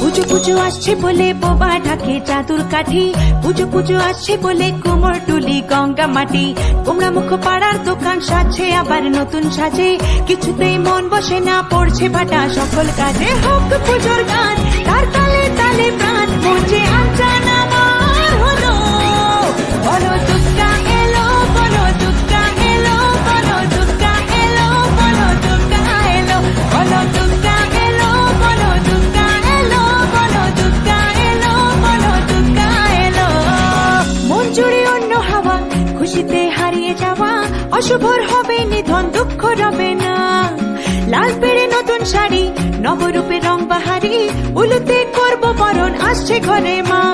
পুজো পুজো আসছে বলে বোবা ঢাকে চাদুর কাঠি। পুজো পুজো আসছে বলে কুমোর টুলি গঙ্গা মাটি। কুমড়া মুখ পাড়ার দোকান সাজছে, আবার নতুন সাজে। কিছুতেই মন বসে না, পড়ছে ভাটা সকল কাজে। হোক পুজোর গান অশুভর হবে, নিধন দুঃখ রবে না। লাল পেড়ে নতুন শাড়ি, নবরূপে রং বাহারি, উলুতে করব বরণ, আসছে ঘরে মা।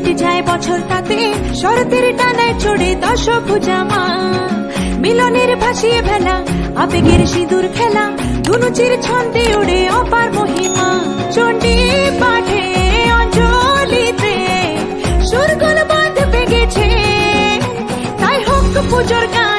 কেটে যায় বছর তাতে শরতের টানায় চড়ে দশ পূজা মা মিলনের ভাসিয়ে ভেলা আবেগের সিঁদুর খেলা। ধুনুচির ছন্দে উড়ে অপার মহিমা। চণ্ডী পাঠে অঞ্জলিতে সুরগুল বাঁধ পেগেছে তাই হোক পুজোর গান।